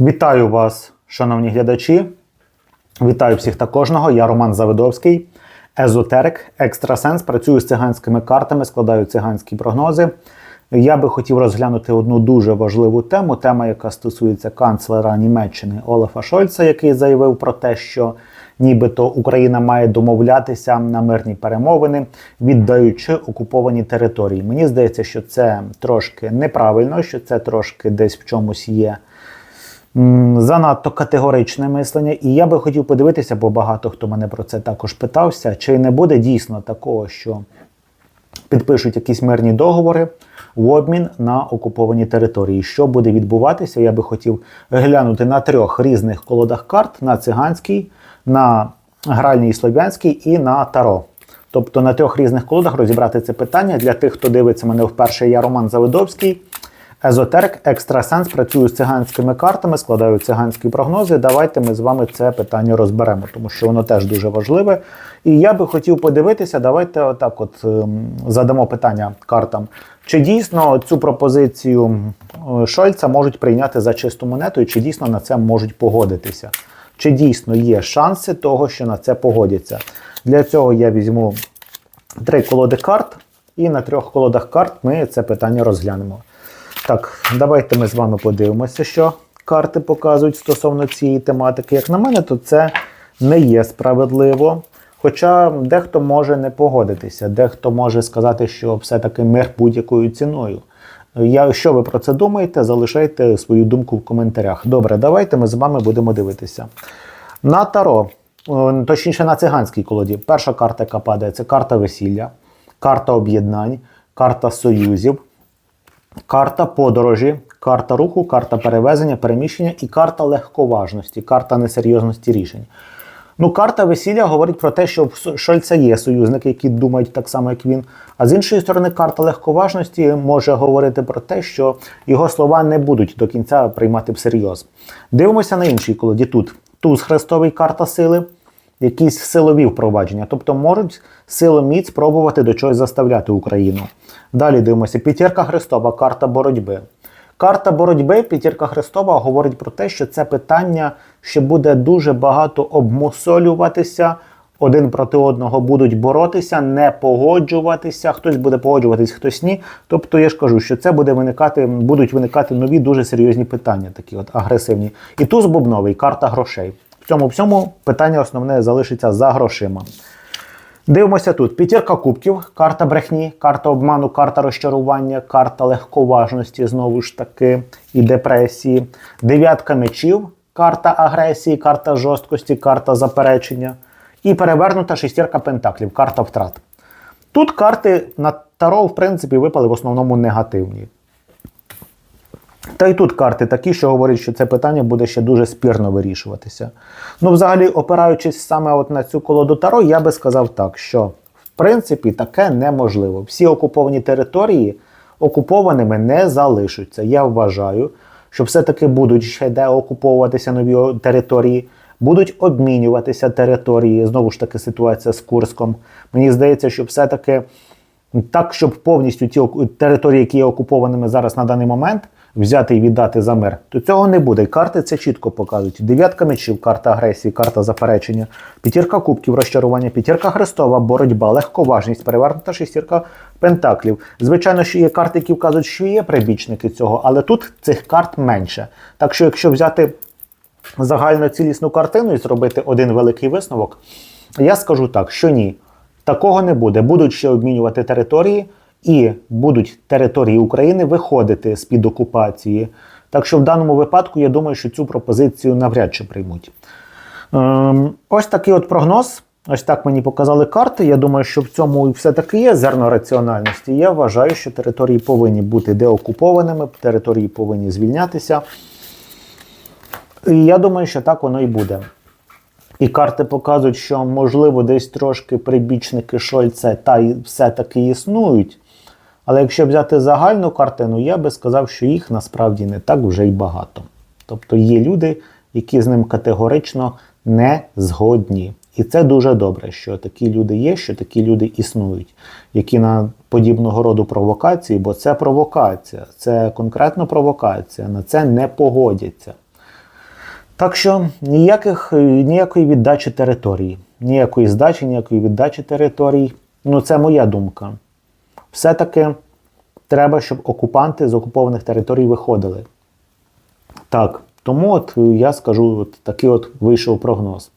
Вітаю вас, шановні глядачі. Вітаю всіх та кожного. Я Роман Завидовський, езотерик, екстрасенс. Працюю з циганськими картами, складаю циганські прогнози. Я би хотів розглянути одну дуже важливу тему, тема, яка стосується канцлера Німеччини Олафа Шольца, який заявив про те, що нібито Україна має домовлятися на мирні перемовини, віддаючи окуповані території. Мені здається, що це трошки неправильно, що це трошки десь в чомусь є занадто категоричне мислення. І я би хотів подивитися, бо багато хто мене про це також питався, чи не буде дійсно такого, що підпишуть якісь мирні договори в обмін на окуповані території. Що буде відбуватися? Я би хотів глянути на трьох різних колодах карт: на циганський, на гральній слов'янський і на таро. Тобто на трьох різних колодах розібрати це питання для тих, хто дивиться мене вперше. Я Роман Завидовський. Езотерик, екстрасенс, працюю з циганськими картами, складаю циганські прогнози. Давайте ми з вами це питання розберемо, тому що воно теж дуже важливе. І я би хотів подивитися, давайте отак от ем, задамо питання картам. Чи дійсно цю пропозицію Шольца можуть прийняти за чисту монету, і чи дійсно на це можуть погодитися? Чи дійсно є шанси того, що на це погодяться? Для цього я візьму три колоди карт, і на трьох колодах карт ми це питання розглянемо. Так, давайте ми з вами подивимося, що карти показують стосовно цієї тематики. Як на мене, то це не є справедливо. Хоча дехто може не погодитися, дехто може сказати, що все-таки мир будь-якою ціною. Я, що ви про це думаєте? Залишайте свою думку в коментарях. Добре, давайте ми з вами будемо дивитися. На Таро, точніше на циганській колоді. Перша карта, яка падає, це карта весілля, карта об'єднань, карта союзів, карта подорожі, карта руху, карта перевезення, переміщення і карта легковажності, карта несерйозності рішень. Ну, карта весілля говорить про те, що в Шольца є союзники, які думають так само, як він. А з іншої сторони, карта легковажності може говорити про те, що його слова не будуть до кінця приймати всерйоз. Дивимося на іншій колоді. Тут туз хрестовий карта сили, якісь силові впровадження, тобто можуть силоміць спробувати до чогось заставляти Україну. Далі дивимося: п'ятірка хрестова, карта боротьби. Карта боротьби П'ятірка Христова говорить про те, що це питання ще буде дуже багато обмусолюватися. Один проти одного будуть боротися, не погоджуватися. Хтось буде погоджуватись, хтось ні. Тобто я ж кажу, що це буде виникати, будуть виникати нові дуже серйозні питання, такі от агресивні. І туз бубновий, карта грошей. Цьому всьому питання основне залишиться за грошима. Дивимося тут: п'ятірка кубків, карта брехні, карта обману, карта розчарування, карта легковажності, знову ж таки, і депресії. Дев'ятка мечів, карта агресії, карта жорсткості, карта заперечення. І перевернута шестірка пентаклів, карта втрат. Тут карти на Таро, в принципі, випали в основному негативні. Та й тут карти такі, що говорять, що це питання буде ще дуже спірно вирішуватися. Ну, взагалі, опираючись саме от на цю колоду Таро, я би сказав так, що в принципі таке неможливо. Всі окуповані території окупованими не залишаться. Я вважаю, що все-таки будуть ще де окуповуватися нові території, будуть обмінюватися території. Знову ж таки, ситуація з Курском. Мені здається, що все-таки так, щоб повністю ті території, які є окупованими зараз на даний момент, взяти і віддати за мир, то цього не буде. Карти це чітко показують. Дев'ятка мечів, карта агресії, карта заперечення, п'ятірка кубків, розчарування, п'ятірка хрестова, боротьба, легковажність, перевернута шестірка пентаклів. Звичайно, що є карти, які вказують, що є прибічники цього, але тут цих карт менше. Так що, якщо взяти загальну цілісну картину і зробити один великий висновок, я скажу так, що ні. Такого не буде. Будуть ще обмінювати території, і будуть території України виходити з-під окупації. Так що в даному випадку я думаю, що цю пропозицію навряд чи приймуть. Ем, ось такий от прогноз. Ось так мені показали карти. Я думаю, що в цьому все-таки є зерно раціональності. Я вважаю, що території повинні бути деокупованими, території повинні звільнятися. І я думаю, що так воно і буде. І карти показують, що, можливо, десь трошки прибічники Шольца та все-таки існують. Але якщо взяти загальну картину, я би сказав, що їх насправді не так вже й багато. Тобто є люди, які з ним категорично не згодні. І це дуже добре, що такі люди є, що такі люди існують, які на подібного роду провокації, бо це провокація, це конкретно провокація, на це не погодяться. Так що ніяких, ніякої віддачі території, ніякої здачі, ніякої віддачі територій. Ну, це моя думка. Все-таки треба, щоб окупанти з окупованих територій виходили. Так, тому от я скажу, от такий от вийшов прогноз.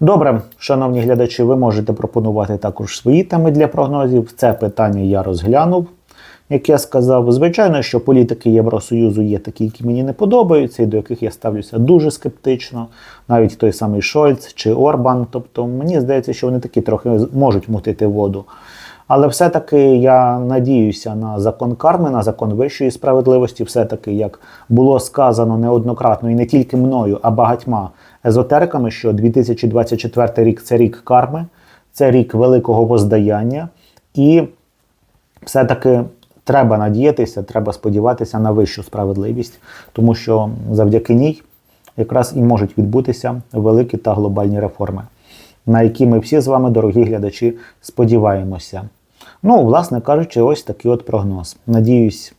Добре, шановні глядачі, ви можете пропонувати також свої теми для прогнозів. Це питання я розглянув, як я сказав. Звичайно, що політики Євросоюзу є такі, які мені не подобаються, і до яких я ставлюся дуже скептично. Навіть той самий Шольц чи Орбан. Тобто, мені здається, що вони такі трохи можуть мутити воду. Але все-таки я надіюся на закон карми, на закон вищої справедливості. Все-таки, як було сказано неоднократно і не тільки мною, а багатьма езотериками, що 2024 рік це рік карми, це рік великого воздаяння, і все-таки треба надіятися, треба сподіватися на вищу справедливість, тому що завдяки ній якраз і можуть відбутися великі та глобальні реформи, на які ми всі з вами, дорогі глядачі, сподіваємося. Ну, власне кажучи, ось такий от прогноз. Надіюсь,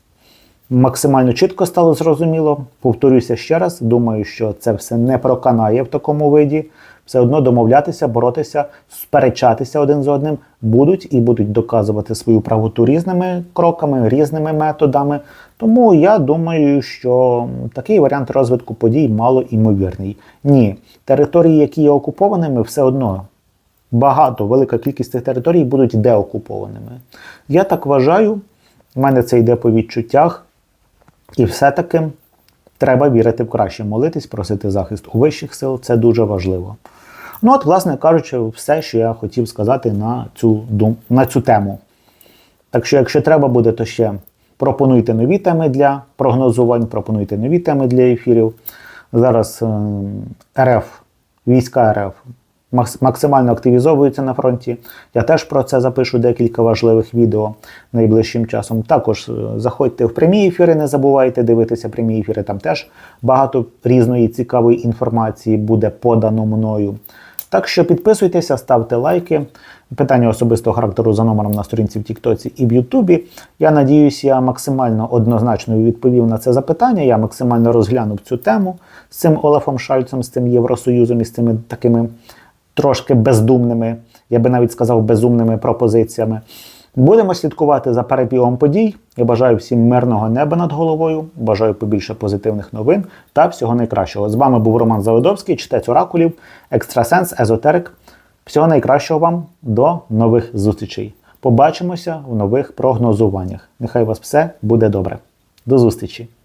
максимально чітко стало зрозуміло. Повторюся ще раз, думаю, що це все не проканає в такому виді. Все одно домовлятися, боротися, сперечатися один з одним будуть і будуть доказувати свою правоту різними кроками, різними методами. Тому я думаю, що такий варіант розвитку подій мало імовірний. Ні, території, які є окупованими, все одно багато, велика кількість цих територій будуть деокупованими. Я так вважаю, в мене це йде по відчуттях, і все-таки треба вірити в краще, молитись, просити захист у вищих сил це дуже важливо. Ну, от, власне кажучи, все, що я хотів сказати на цю, дум... на цю тему. Так що, якщо треба буде, то ще пропонуйте нові теми для прогнозувань, пропонуйте нові теми для ефірів. Зараз е, РФ, війська РФ максимально активізовуються на фронті. Я теж про це запишу декілька важливих відео найближчим часом. Також е, заходьте в прямі ефіри, не забувайте дивитися прямі ефіри. Там теж багато різної цікавої інформації буде подано мною. Так що підписуйтеся, ставте лайки. Питання особистого характеру за номером на сторінці в Тіктоці і в Ютубі. Я надіюсь, я максимально однозначно відповів на це запитання. Я максимально розглянув цю тему з цим Олафом Шальцем, з цим Євросоюзом і з цими такими трошки бездумними, я би навіть сказав, безумними пропозиціями. Будемо слідкувати за перебігом подій. Я бажаю всім мирного неба над головою. Бажаю побільше позитивних новин та всього найкращого. З вами був Роман Заводовський, читець оракулів, екстрасенс, езотерик. Всього найкращого вам до нових зустрічей. Побачимося в нових прогнозуваннях. Нехай вас все буде добре. До зустрічі!